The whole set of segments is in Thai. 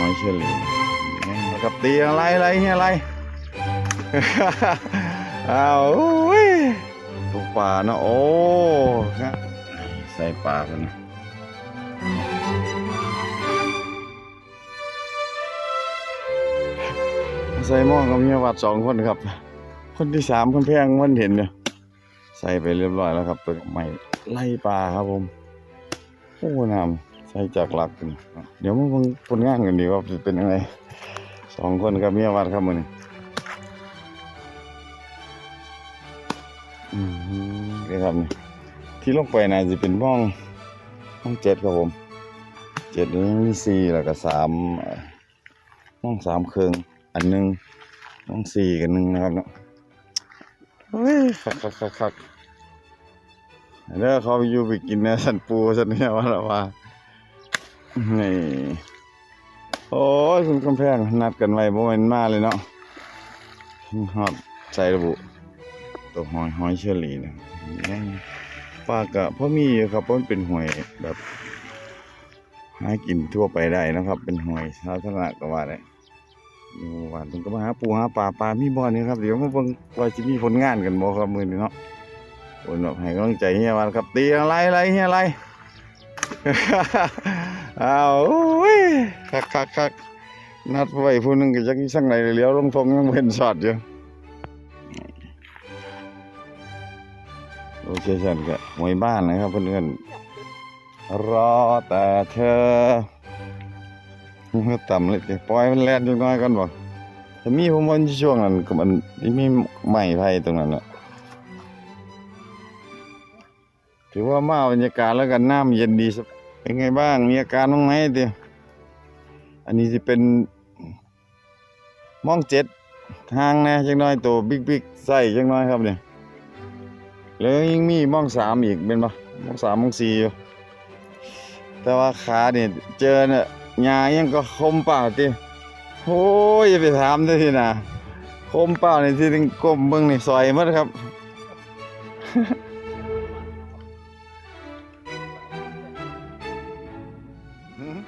หอยเชอรี่กับตีอะไรอะไรเฮียอะไรอ้าวโอ้ยตกปลาเนาะโอ้ครับใส่ปลากันนะใส่หม้องกับเมียวัดสองคนครับ คนที่สามคนแพงมันเห็นเนี่ยใส่ไปเรียบร้อยแล้วครับตัวใหม่ไล่ปลาครับผม โอ้น้ำ ใส่จากหลักกันเดี๋ยวมาเบิ่งผลงานกันดีว่าจะเป็นยังไงสองคนกับเมียวัดครับมือนี้อืมนี่ครับนี่ที่ลงไปนะจะเป็นห้องห้องเจ็ดครับผมเจ็ดนี้มีสี่แล้วก็สามห้องสามเครื่องอันหนึ่งห้องสี่กันหนึ่งนะครับเนาะเฮ้ยคักคักคักคักเด้อเขาอยู่ไปกินเนื้อสันปูสันเนี่ยว่าละว่า นี่โอ้ยคุณกำแพงนัดกันไว้บ่แม่นมาเลยเนาะฮอดใส่ระบุตัวหอยหอยเชอรี่นะแม่งปลากะพ่อมีครับเพราะมันเป็นหอยแบบหากินทั่วไปได้นะครับ เป็นหอยสาธารณะก็ว่าได้อยู่วานมันก็มาหาปูหาปลาปลามีบ่อนี่ครับเดี๋ยวมาเบิ่งว่าจะมีผลงานกันบ่ครับมื้อนี้เนาะคนแบบให้กำลังใจเฮียวันครับตีอะไรอะไรเฮียอะไร อ้าวโอ้ยคักคักคักนัดไว้ผู้หนึงก็จักอีสังไหนเลี้ยวลงทงยังเห็นสอดอยู่โลเคชั่นก็หวยบ้านนะครับเพื่อนๆรอแต่เธอเมื่อต่ำเลยปล่อยมันแล่นจังน้อยก่อนบอกแต่มีผมว่าช่วงนั้นก็มันมีไม้ไผ่ตรงนั้นแหละถือว่ามาบรรยากาศแล้วกันน้ำเย็นดีสัก เป็นไงบ้าง มีอาการบ้างไหมเดียวอันนี้จะเป็นม่องเจ็ดทางนะจังน้อยตัวบิ๊กบิ๊กๆใส่จังน้อยครับเนี่ยแล้วยังมีม่องสามอีกเป็นปะม่องสามม่องสี่อยู่แต่ว่าขาเนี่ยเจอเนี่ยหญ้ายังก็คมเปล่าติโอ้ยอย่าไปถามได้ทีนะคมเปล่าในที่ถึงก้มเบิ่งนี่ซอยมัดครับ โอ้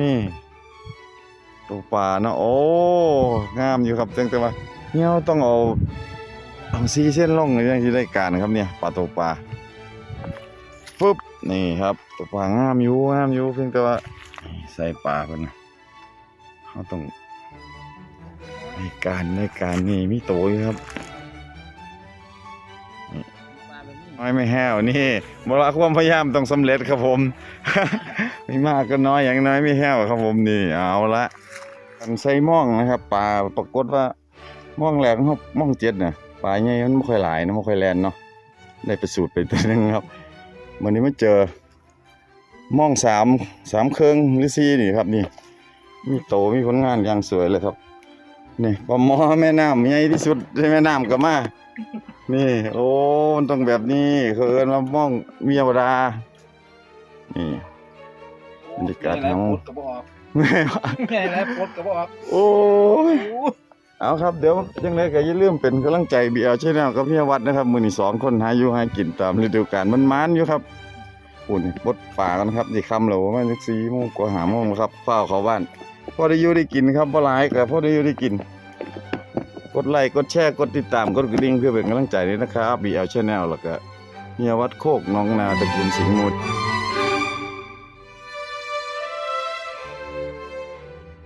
นี่ตัวปลาเนาะโอ้ งามอยู่ครับจังแต่ว่าเนี่ยต้องเอาเอาซีเส้นล่องอย่างที่ได้การครับเนี่ยปลาตัวปลาฟึบนี่ครับตัวปลางามอยู่งามอยู่เพียงแต่ว่าใส่ปลาเพิ่นนะเขาต้อง ในการในการนี่มีโตอยู่ครับน้อยไม่แห้วนี่บลาความพยายามต้องสำเร็จครับผม ไม่มากก็น้อยอย่างน้อยไม่แห้วครับผมนี่เอาละกันใส่ม่องนะครับปลาปรากฏว่าม่องแหลกครับม่องเจ็ดเนี่ยปลาใหญ่มันไม่ค่อยหลายนะไม่ค่อยแลนเนาะได้ไปสูตรไปตัวหนึงครับวันนี้มาเจอม่องสามสามเครื่องหรือสี่นี่ครับนี่ มีโตมีผลงานอย่างสวยเลยครับ นี่ปลาหมอแม่น้ำใหญ่ที่สุดในแม่น้ำก็มา นี่ โอ้มันต้องแบบนี้เขาเอินว่ามองเมียวดา นี่บรรยากาศแล้ทั้วงปลดกระบอกแม่ว่าแม่แล้วปลดกระบอกโอ้ย เอาครับเดี๋ยวยังไงก็อย่าลืมเป็นกำลังใจบีเอลใช่แนวกับเฮียวัดนะครับ มือนี่สองคนหาอยู่หากินตามฤดูกาลมันมันๆอยู่ครับอุ่นบดป่ากันครับดีคำเหลวมาสักสี่โมงกว่าหาโมงครับเฝ้าเขาบ้าน พอได้อยู่ได้กินครับพอหลายกับพอได้อยู่ได้กิน กดไลค์กดแชร์กดติดตามกดกระดิ่งเพื่อเป็นกำลังใจด้วยนะครับ BL Channel แล้วก็เฮียวัดโคกน้องนาตะกุนสิงห์มุด